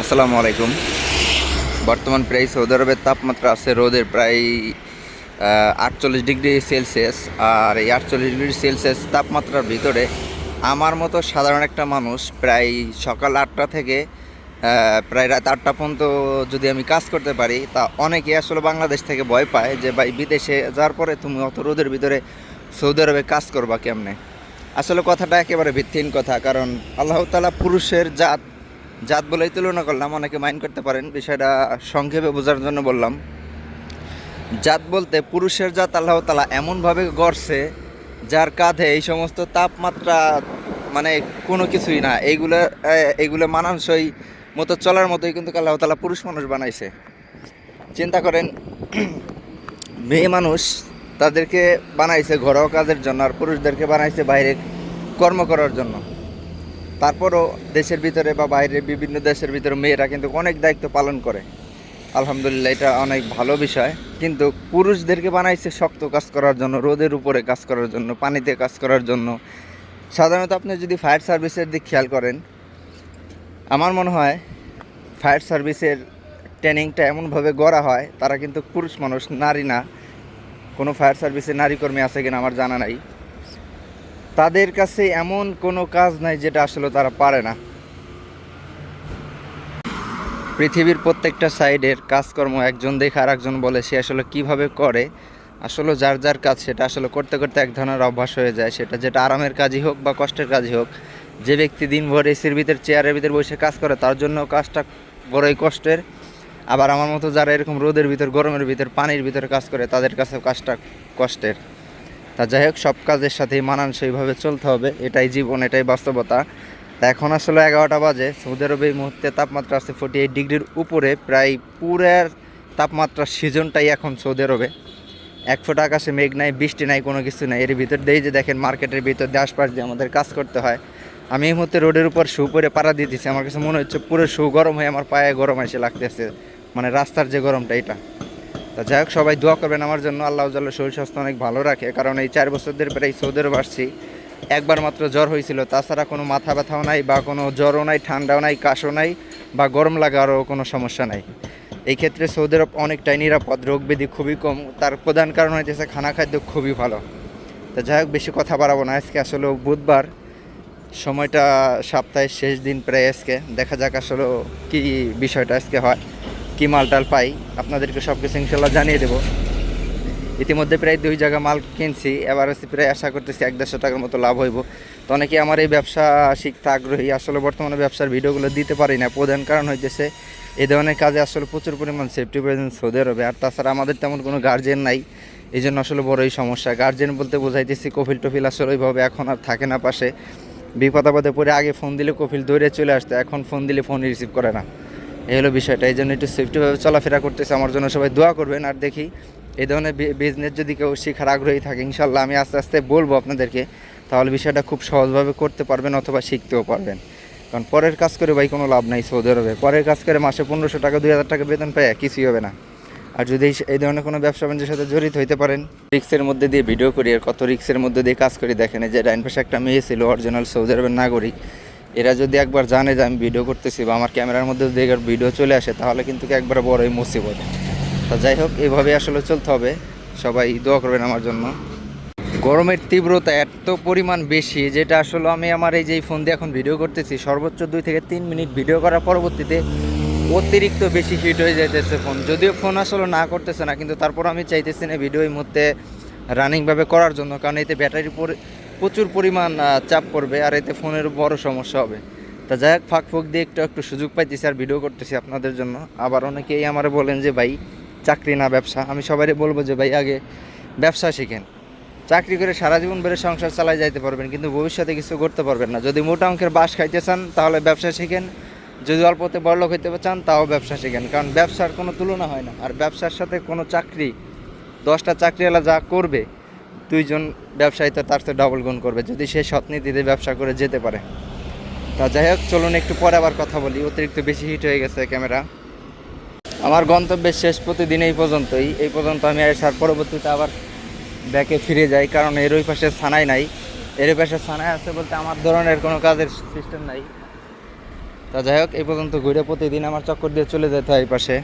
আসসালামু আলাইকুম। বর্তমান প্রায় সৌদি আরবের তাপমাত্রা আছে রোদের প্রায় আটচল্লিশ ডিগ্রি সেলসিয়াস। আর এই আটচল্লিশ ডিগ্রি সেলসিয়াস তাপমাত্রার ভিতরে আমার মতো সাধারণ একটা মানুষ প্রায় সকাল আটটা থেকে প্রায় রাত আটটা পর্যন্ত যদি আমি কাজ করতে পারি, তা অনেকে আসলে বাংলাদেশ থেকে ভয় পায় যে, ভাই, বিদেশে যাওয়ার পরে তুমি অত রোদের ভিতরে সৌদি আরবে কাজ করবা কেমনে? আসলে কথাটা একেবারে ভিত্তিহীন কথা, কারণ আল্লাহ তালা পুরুষের জাত জাত বলেই তুলনা করলাম, অনেকে মাইন্ড করতে পারেন, বিষয়টা সংক্ষেপে বোঝার জন্য বললাম। জাত বলতে পুরুষের জাত আল্লাহ তালা এমনভাবে গড়ছে, যার কাঁধে এই সমস্ত তাপমাত্রা মানে কোনো কিছুই না, এইগুলো এইগুলো মানানসই মতো চলার মতোই কিন্তু আল্লাহ তালা পুরুষ মানুষ বানাইছে। চিন্তা করেন, মেয়ে মানুষ তাদেরকে বানাইছে ঘরোয়া কাজের জন্য, আর পুরুষদেরকে বানাইছে বাইরে কর্ম করার জন্য। তারপরও দেশের ভিতরে বা বাইরে বিভিন্ন দেশের ভিতরে মেয়েরা কিন্তু অনেক দায়িত্ব পালন করে। আলহামদুলিল্লাহ, এটা অনেক ভালো বিষয়। কিন্তু পুরুষদেরকে বানাইছে শক্ত কাজ করার জন্য, রোদের উপরে কাজ করার জন্য, পানিতে কাজ করার জন্য। সাধারণত আপনি যদি ফায়ার সার্ভিসের দিক খেয়াল করেন, আমার মনে হয় ফায়ার সার্ভিসের ট্রেনিংটা এমনভাবে গড়া হয়, তারা কিন্তু পুরুষ মানুষ, নারী না। কোনো ফায়ার সার্ভিসে নারী কর্মী আছে কিনা আমার জানা নাই। তাদের কাছে এমন কোনো কাজ নাই যেটা আসলে তারা পারে না। পৃথিবীর প্রত্যেকটা সাইডের কাজকর্ম একজন দেখে আর একজন বলে সে আসলে কীভাবে করে। আসলে যার যার কাজ সেটা আসলে করতে করতে এক ধরনের অভ্যাস হয়ে যায়। সেটা যেটা আরামের কাজই হোক বা কষ্টের কাজই হোক, যে ব্যক্তি দিনভর এসির ভিতর, চেয়ারের ভিতর বসে কাজ করে তার জন্য কাজটা বড়ই কষ্টের। আবার আমার মতো যারা এরকম রোদের ভিতর, গরমের ভিতর, পানির ভিতরে কাজ করে তাদের কাছেও কাজটা কষ্টের। তা যাই হোক, সব কাজের সাথেই মানানসইভাবে চলতে হবে। এটাই জীবন, এটাই বাস্তবতা। তা এখন আসলে এগারোটা বাজে। সৌদি আরবে এই মুহূর্তে তাপমাত্রা আছে ফোর্টি এইট ডিগ্রির উপরে। প্রায় পুরের তাপমাত্রার সিজনটাই এখন সৌদি আরবে। এক ফুট আকাশে মেঘ নাই, বৃষ্টি নাই, কোনো কিছু নাই। এর ভিতর দিয়েই যে দেখেন, মার্কেটের ভিতর দিয়ে আশপাশ দিয়ে আমাদের কাজ করতে হয়। আমি এই মুহূর্তে রোডের উপর শু পরে পাড়া দিতেছি। আমার কাছে মনে হচ্ছে পুরো শু গরম হয়ে আমার পায়ে গরম এসে লাগতেছে। মানে রাস্তার যে গরমটা এটা তা যাই হোক, সবাই দোয়া করবেন আমার জন্য। আল্লাহ জাল্লাহ শরীর স্বাস্থ্য অনেক ভালো রাখে। কারণ এই চার বছর ধরে প্রায় সৌদি আরব আসছি একবার মাত্র জ্বর হয়েছিল। তাছাড়া কোনো মাথা ব্যথাও নাই বা কোনো জ্বরও নাই, ঠান্ডাও নাই, কাশও নাই বা গরম লাগারও কোনো সমস্যা নাই। এই ক্ষেত্রে সৌদি আরব অনেকটাই নিরাপদ। রোগ ব্যাধি খুবই কম। তার প্রধান কারণ হইতেছে খানা খাদ্য খুবই ভালো। তা যাই হোক, বেশি কথা বাড়াবো না। আজকে আসলে বুধবার। সময়টা সপ্তাহের শেষ দিন প্রায় আজকে। দেখা যাক আসলে কি বিষয়টা আজকে হয়। কি মালটাল পাই, আপনাদেরকে সব কিছু ইনশাল্লাহ জানিয়ে দেবো। ইতিমধ্যে প্রায় দুই জায়গা মাল কিনছি, এবার হচ্ছে প্রায় আশা করতেছি এক দেড়শো টাকার মতো লাভ হইব। তো অনেকে আমার এই ব্যবসা শিখতে আগ্রহী, আসলে বর্তমানে ব্যবসার ভিডিওগুলো দিতে পারি না। প্রধান কারণ হইতেছে এই ধরনের কাজে আসলে প্রচুর পরিমাণ সেফটি প্রয়োজন সৌদি আরবে আর তাছাড়া আমাদের তেমন কোনো গার্জেন নাই এই জন্য আসলে বড়ই সমস্যা। গার্জেন বলতে বোঝাইতেছি, কফিল টফিল আসলে ওইভাবে এখন আর থাকে না পাশে। বিপদ আপদে পরে আগে ফোন দিলে কফিল দৌড়ে চলে আসতো, এখন ফোন দিলে ফোন রিসিভ করে না। এই হলো বিষয়টা, এই জন্য একটু সেফটিভাবে চলাফেরা করতেছে, আমার জন্য সবাই দোয়া করবেন। আর দেখি, এই ধরনের বিজনেস যদি কেউ শেখার আগ্রহী থাকে, ইনশাল্লাহ আমি আস্তে আস্তে বলব আপনাদেরকে, তাহলে বিষয়টা খুব সহজভাবে করতে পারবেন অথবা শিখতেও পারবেন। কারণ পরের কাজ করে ভাই কোনো লাভ নাই সৌদি আরবে। পরের কাজ করে মাসে পনেরোশো টাকা, দুই হাজার টাকা বেতন পায় কিছুই হবে না। আর যদি এই- ধরনের কোনো ব্যবসা বাণিজ্যের সাথে জড়িত হইতে পারেন রিক্সের মধ্যে দিয়ে ভিডিও করি, আর কত রিক্সের মধ্যে দিয়ে কাজ করি, দেখেন যে ডাইন পাশে একটা মেয়ে ছিল অরিজিনাল সৌদি আরবের নাগরিক। এরা যদি একবার জানে যে আমি ভিডিও করতেছি বা আমার ক্যামেরার মধ্যে যদি একবার ভিডিও চলে আসে, তাহলে কিন্তু একবার বড়ই মুসিবত। তা যাই হোক এইভাবে আসলে চলতে হবে। সবাই দোয়া করবেন আমার জন্য। গরমের তীব্রতা এত পরিমাণ বেশি, যেটা আসলে আমি আমার এই যে ফোন দিয়ে এখন ভিডিও করতেছি, সর্বোচ্চ দুই থেকে তিন মিনিট ভিডিও করার পরবর্তীতে অতিরিক্ত বেশি হিট হয়ে যাইতেছে ফোন যদিও ফোন আসলে না করতেছে না, কিন্তু তারপর আমি চাইতেছি না ভিডিও এই মুহূর্তে রানিংভাবে করার জন্য, কারণ এতে ব্যাটারির পরে প্রচুর পরিমাণ চাপ পড়বে আর এতে ফোনের বড় সমস্যা হবে। তা যাই হোক, ফাঁক ফুক দিয়ে একটু একটু সুযোগ পাইতেছি আর ভিডিও করতেছি আপনাদের জন্য। আবার অনেকেই আমার বলেন যে, ভাই, চাকরি না ব্যবসা। আমি সবারই বলব যে, ভাই, আগে ব্যবসা শিখেন। চাকরি করে সারা জীবন বেড়ে সংসার চালাই যাইতে পারবেন, কিন্তু ভবিষ্যতে কিছু করতে পারবেন না। যদি মোটা অঙ্কের বাস খাইতে চান, তাহলে ব্যবসা শিখেন। যদি অল্পতে বড়লোক হইতে চান, তাও ব্যবসা শিখেন। কারণ ব্যবসার কোনো তুলনা হয় না। আর ব্যবসার সাথে কোনো চাকরি, দশটা চাকরিওয়ালা যা করবে দুইজন ব্যবসায়ী তো তার সাথে ডবল গুণ করবে। যদি সে সৎ নীতিতে ব্যবসা করে যেতে পারে। তা যাই হোক, চলুন একটু পরে আবার কথা বলি। অতিরিক্ত বেশি হিট হয়ে গেছে ক্যামেরা আমার গন্তব্যের শেষ প্রতিদিন এই পর্যন্তই। এই পর্যন্ত আমি আসার পরবর্তীতে আবার ব্যাকে ফিরে যাই, কারণ এর ওই পাশে ছানাই নাই। এর ওই পাশে ছানাই আছে বলতে আমার ধরনের কোনো কাজের সিস্টেম নাই। তা যাই হোক, এই পর্যন্ত ঘুরে প্রতিদিন আমার চক্কর দিয়ে চলে যেতে হয় এই পাশে।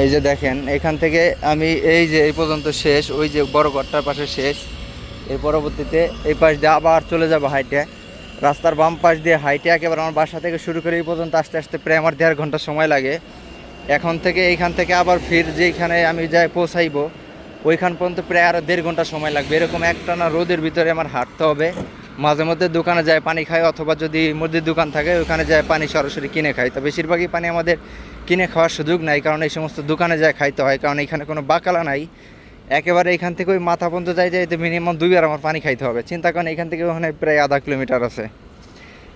এই যে দেখেন, এখান থেকে আমি এই যে এই পর্যন্ত শেষ, ওই যে বড় ঘরটার পাশে শেষ। এর পরবর্তীতে এই পাশ দিয়ে আবার চলে যাব হাইটে। রাস্তার বাম পাশ দিয়ে হাইটে একেবারে আমার বাসা থেকে শুরু করে এই পর্যন্ত আস্তে আস্তে প্রায় আমার দেড় ঘণ্টা সময় লাগে। এখন থেকে এইখান থেকে আবার ফির যেখানে আমি যাই পৌঁছাইবো, ওইখান পর্যন্ত প্রায় আরও দেড় ঘণ্টা সময় লাগবে। এরকম একটানা রোদের ভিতরে আমার হাঁটতে হবে। মাঝে মধ্যে দোকানে যায় পানি খাই, অথবা যদি মুদির দোকান থাকে ওখানে যায় পানি সরাসরি কিনে খাই। তো বেশিরভাগই পানি আমাদের কিনে খাওয়ার সুযোগ নাই, কারণ এই সমস্ত দোকানে যায় খাইতে হয়, কারণ এখানে কোনো বাকালা নাই। একেবারে এখান থেকে ওই মাথা পর্যন্ত যাই যাইতে মিনিমাম দুইবার আমার পানি খাইতে হবে। চিন্তা করেন, এখান থেকে ওখানে প্রায় আধা কিলোমিটার আছে।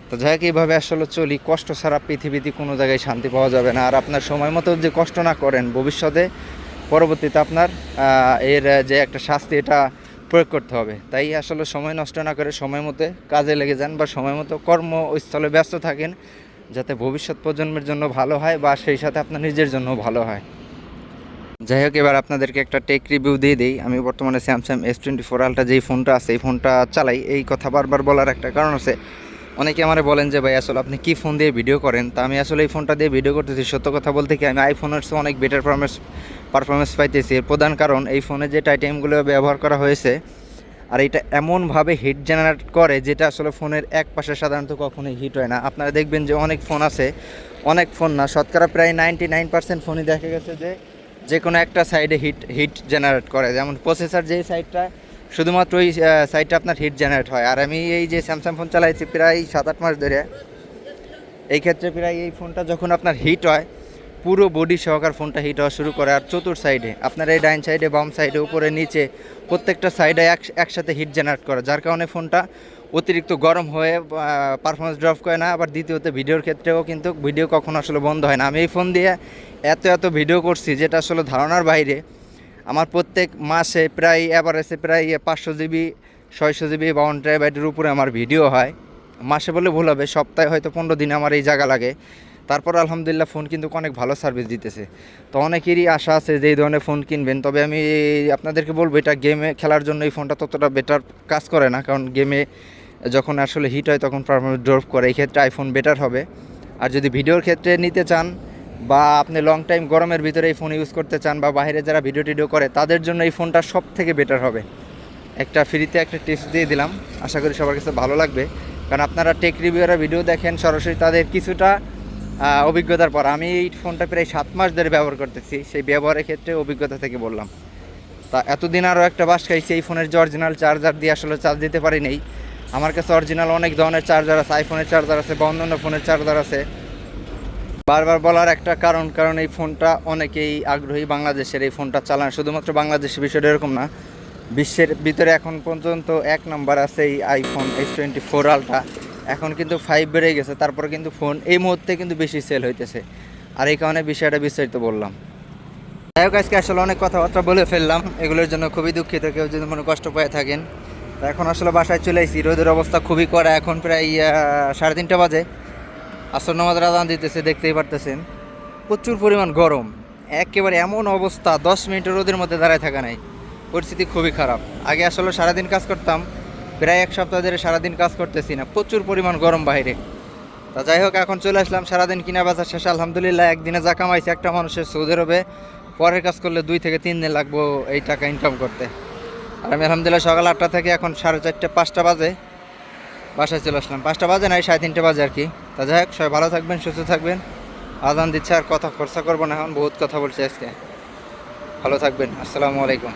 তো যাই হোক, এইভাবে আসলে চলি। কষ্ট ছাড়া পৃথিবীতে কোনো জায়গায় শান্তি পাওয়া যাবে না। আর আপনার সময় মতো যে কষ্ট না করেন, ভবিষ্যতে পরবর্তীতে আপনার এর যে একটা শাস্তি, এটা প্রয়োগ করতে হবে। তাই আসলে সময় নষ্ট না করে সময় মতো কাজে লেগে যান বা সময় মতো কর্মস্থলে ব্যস্ত থাকেন। যাতে ভবিষ্যৎ প্রজন্মের জন্য ভালো হয় বা সেই সাথে আপনার নিজের জন্য ভালো হয়। যাই হোক, এবার আপনাদেরকে একটা টেক রিভিউ দিয়ে দিই। আমি বর্তমানে Samsung S twenty four ultra যেই ফোনটা আছে, এই ফোনটা চালাই। এই কথা বারবার বলার একটা কারণ আছে। অনেকে আমার বলেন যে, ভাই, আসলে আপনি কি ফোন দিয়ে ভিডিও করেন? তা আমি আসলে এই ফোনটা দিয়ে ভিডিও করতেছি। সত্য কথা বলতে কি, আমি আইফোনের অনেক বেটার পারফরমেন্স পারফরমেন্স পাইতেছি। এর প্রধান কারণ, এই ফোনে যে টাইটেমগুলো ব্যবহার করা হয়েছে আর এটা এমনভাবে হিট জেনারেট করে যেটা আসলে ফোনের এক পাশে সাধারণত কখনোই হিট হয় না। আপনারা দেখবেন যে অনেক ফোন আছে, অনেক ফোন না, শতকরা প্রায় নাইনটি নাইন পার্সেন্ট ফোনই দেখা গেছে যে যে কোনো একটা সাইডে হিট হিট জেনারেট করে। যেমন প্রসেসর যেই সাইডটা শুধুমাত্র ওই সাইডটা আপনার হিট জেনারেট হয়। আর আমি এই যে স্যামসাং ফোন চালাইছি প্রায় সাত আট মাস ধরে, এই ক্ষেত্রে প্রায় এই ফোনটা যখন আপনার হিট হয় পুরো বডি সহকার ফোনটা হিট হওয়া শুরু করে আর চতুর সাইডে আপনার এই ডাইন সাইডে বাম সাইডে উপরে, নিচে প্রত্যেকটা সাইডে এক, একসাথে হিট জেনারেট করে। যার কারণে ফোনটা অতিরিক্ত গরম হয়ে পারফরমেন্স ড্রপ করে না। আবার দ্বিতীয়ত ভিডিওর ক্ষেত্রেও কিন্তু ভিডিও কখনো আসলে বন্ধ হয় না। আমি এই ফোন দিয়ে এত এত ভিডিও করছি, যেটা আসলে ধারণার বাইরে। আমার প্রত্যেক মাসে প্রায় অ্যাভারেজে প্রায় পাঁচশো জিবি ছয়শো জিবি বা ওয়ান উপরে আমার ভিডিও হয়। মাসে বলে ভুল হবে, সপ্তাহে হয়তো পনেরো দিন আমার এই জায়গা লাগে। তারপর আলহামদুলিল্লাহ ফোন কিন্তু অনেক ভালো সার্ভিস দিতেছে। তো অনেকেরই আশা আছে যে এই ধরনের ফোন কিনবেন। তবে আমি আপনাদেরকে বলব, এটা গেমে খেলার জন্য এই ফোনটা ততটা বেটার কাজ করে না। কারণ গেমে যখন আসলে হিট হয়, তখন পারফরমেন্স ড্রপ করে। এই ক্ষেত্রে আইফোন বেটার হবে। আর যদি ভিডিওর ক্ষেত্রে নিতে চান বা আপনি লং টাইম গরমের ভিতরে এই ফোন ইউজ করতে চান বা বাইরে যারা ভিডিও টিডিও করে, তাদের জন্য এই ফোনটা সব থেকে বেটার হবে। একটা ফ্রিতে একটা টিপস দিয়ে দিলাম। আশা করি সবার কাছে ভালো লাগবে। কারণ আপনারা টেক রিভিউরা ভিডিও দেখেন, সরাসরি তাদের কিছুটা অভিজ্ঞতার পর আমি এই ফোনটা প্রায় সাত মাস ধরে ব্যবহার করতেছি, সেই ব্যবহারের ক্ষেত্রে অভিজ্ঞতা থেকে বললাম। তা এতদিন আরও একটা বাস খাইছি, এই ফোনের যে অরিজিনাল চার্জার দিয়ে আসলে চার্জ দিতে পারি নেই। আমার কাছে অরিজিনাল অনেক ধরনের চার্জার আছে আইফোনের চার্জার আছে বা অন্যান্য ফোনের চার্জার আছে। বারবার বলার একটা কারণ কারণ এই ফোনটা অনেকেই আগ্রহী বাংলাদেশের এই ফোনটা চালান। শুধুমাত্র বাংলাদেশের বিষয়টা এরকম না, বিশ্বের ভিতরে এখন পর্যন্ত এক নম্বর আছে এই iPhone S twenty four ultra এখন কিন্তু ফাইভ বেড়ে গেছে, তারপরে কিন্তু ফোন এই মুহূর্তে কিন্তু বেশি সেল হইতেছে। আর এই কারণে বিষয়টা বিস্তারিত বললাম। যাই হোক, আজকে আসলে অনেক কথাবার্তা বলে ফেললাম, এগুলোর জন্য খুবই দুঃখিত, কেউ যদি মনে কষ্ট পেয়ে থাকেন। এখন আসলে বাসায় চলে এসেছি রোদের অবস্থা খুবই কড়া, এখন প্রায় সাড়ে তিনটা বাজে। আসর নামাজ রাজান দিতেছে, দেখতেই পারতেছেন। প্রচুর পরিমাণ গরম। একেবারে এমন অবস্থা, দশ মিনিট রোদের মধ্যে দাঁড়ায় থাকা নাই। পরিস্থিতি খুবই খারাপ। আগে আসলে সারাদিন কাজ করতাম প্রায় এক সপ্তাহ ধরে সারাদিন কাজ করতেছি না, প্রচুর পরিমাণ গরম বাইরে। তা যাই হোক, এখন চলে আসলাম, সারাদিন কিনা বাজার শেষে, আলহামদুলিল্লাহ, একদিনে যা কামাইছে, একটা মানুষের সৌদি আরবে, পরের কাজ করলে দুই থেকে তিন দিন লাগবো এই টাকা ইনকাম করতে। আর আমি আলহামদুলিল্লাহ সকাল আটটা থেকে এখন সাড়ে চারটে, পাঁচটা বাজে, বাসায় চলে আসলাম। পাঁচটা বাজে নাই, সাড়ে তিনটে বাজে আর কি। তা যাই হোক, সবাই ভালো থাকবেন, সুস্থ থাকবেন। আজান দিচ্ছে আর কথা খরচা করব না এখন, বহুত কথা বলছি আজকে। ভালো থাকবেন, আসসালামু আলাইকুম।